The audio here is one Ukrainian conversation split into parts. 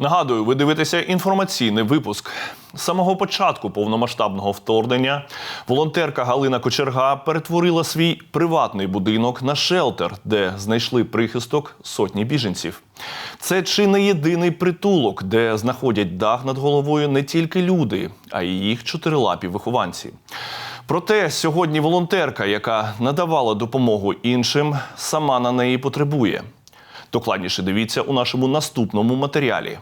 Нагадую, ви дивитеся інформаційний випуск. З самого початку повномасштабного вторгнення волонтерка Галина Кочерга перетворила свій приватний будинок на шелтер, де знайшли прихисток сотні біженців. Це чи не єдиний притулок, де знаходять дах над головою не тільки люди, а й їх чотирилапі вихованці. Проте сьогодні волонтерка, яка надавала допомогу іншим, сама на неї потребує. Докладніше дивіться у нашому наступному матеріалі.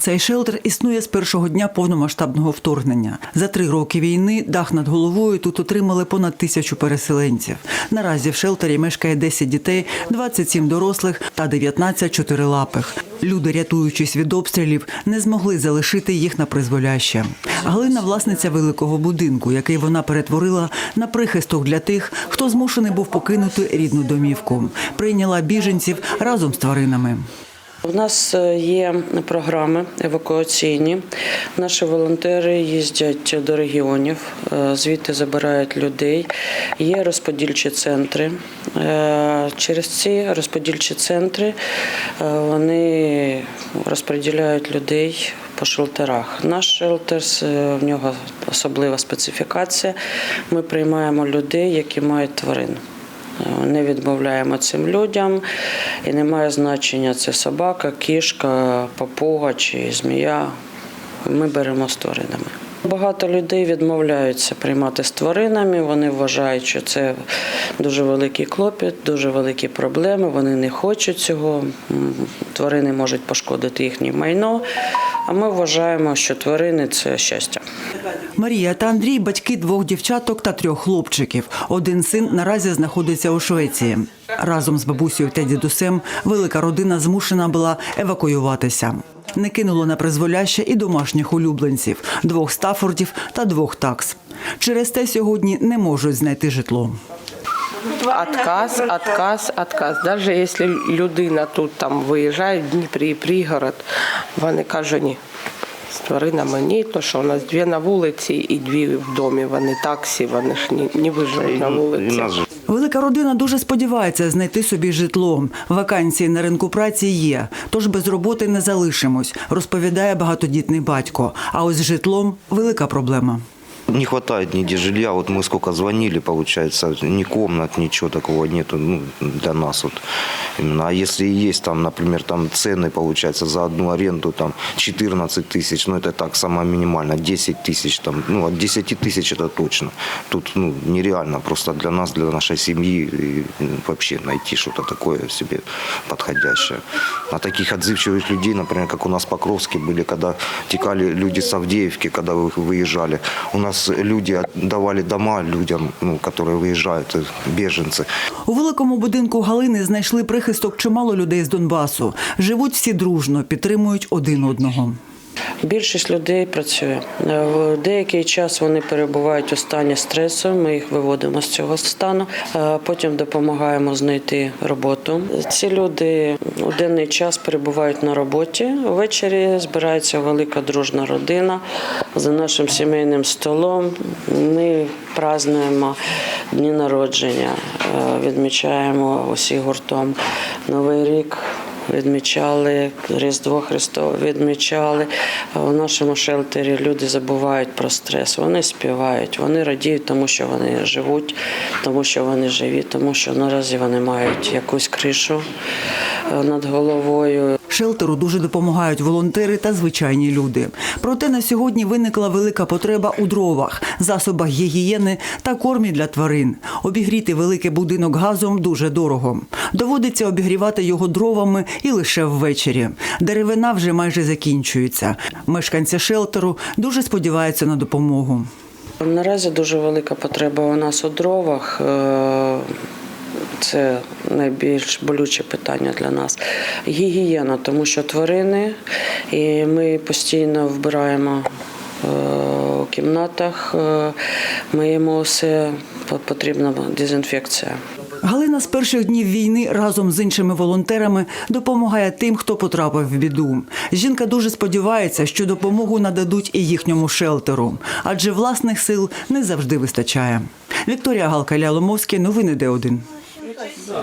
Цей шелтер існує з першого дня повномасштабного вторгнення. За три роки війни дах над головою тут отримали понад тисячу переселенців. Наразі в шелтері мешкає 10 дітей, 27 дорослих та 19 чотирилапих. Люди, рятуючись від обстрілів, не змогли залишити їх на призволяще. Галина власниця великого будинку, який вона перетворила на прихисток для тих, хто змушений був покинути рідну домівку. Прийняла біженців разом з тваринами. У нас е, є програми евакуаційні. Наші волонтери їздять до регіонів, е, звідти забирають людей. Є розподільчі центри. Е, Через ці розподільчі центри вони розподіляють людей по шелтерах. Наш шелтер в нього особлива специфікація. Ми приймаємо людей, які мають тварин. Не відмовляємо цим людям, і не має значення це собака, кішка, папуга чи змія. Ми беремо з тваринами. Багато людей відмовляються приймати з тваринами. Вони вважають, що це дуже великий клопіт, дуже великі проблеми. Вони не хочуть цього. Тварини можуть пошкодити їхнє майно. А ми вважаємо, що тварини це щастя. Марія та Андрій батьки двох дівчаток та трьох хлопчиків. Один син наразі знаходиться у Швеції. Разом з бабусею та дідусем велика родина змушена була евакуюватися. Не кинуло на призволяще і домашніх улюбленців двох стафордів та двох такс. Через те сьогодні не можуть знайти житло. Отказ, отказ, отказ. Навіть якщо людина тут там виїжджає Дніпрі, пригород, вони кажуть ні. З тваринами ні, то що у нас дві на вулиці і дві в домі. Вони таксі, вони ж не, не виживуть на вулиці. Велика родина дуже сподівається знайти собі житло. Вакансії на ринку праці є, тож без роботи не залишимось, розповідає багатодітний батько. А ось з житлом велика проблема. Не хватает нигде жилья. Вот мы сколько звонили, получается, ни комнат, ничего такого нету ну, для нас. Вот. Именно. А если есть там, например, там цены, получается, за одну аренду там 14 тысяч, ну это так, самое минимально, 10 тысяч, там, ну от 10 тысяч это точно. Тут ну, нереально просто для нас, для нашей семьи вообще найти что-то такое себе подходящее. А таких отзывчивых людей, например, как у нас в Покровске были, когда текали люди с Авдеевки, когда вы- выезжали, у нас люди давали дома людям, ну, которые выезжают, э, беженцы. У великому будинку Галини знайшли прихисток чимало людей з Донбасу. Живуть всі дружно, підтримують один одного. Більшість людей працює. Е, В деякий час вони перебувають у стані стресу. Ми їх виводимо з цього стану. Е, Потім допомагаємо знайти роботу. Ці люди у денний час перебувають на роботі. Ввечері збирається велика дружна родина за нашим сімейним столом. Ми празднуємо дні народження, е, відмічаємо усі гуртом Новий рік відмічали Різдво Христове, відмічали. У нашому шелтері люди забувають про стрес. Вони співають, вони радіють, тому що вони живуть, тому що вони живі, тому що наразі вони мають якусь кришу над головою. Шелтеру дуже допомагають волонтери та звичайні люди. Проте на сьогодні виникла велика потреба у дровах, засобах гігієни та кормі для тварин. Обігріти великий будинок газом дуже дорого. Доводиться обігрівати його дровами і лише ввечері. Деревина вже майже закінчується. Мешканці шелтеру дуже сподіваються на допомогу. Наразі дуже велика потреба у нас у дровах. Це найбільш болюче питання для нас. Гігієна, тому що тварини, і ми постійно вбираємо е, у кімнатах, е, миємо все, потрібна дезінфекція. Галина з перших днів війни разом з іншими волонтерами допомагає тим, хто потрапив в біду. Жінка дуже сподівається, що допомогу нададуть і їхньому шелтеру, адже власних сил не завжди вистачає. Вікторія Галка Ляломовський, новини Д1.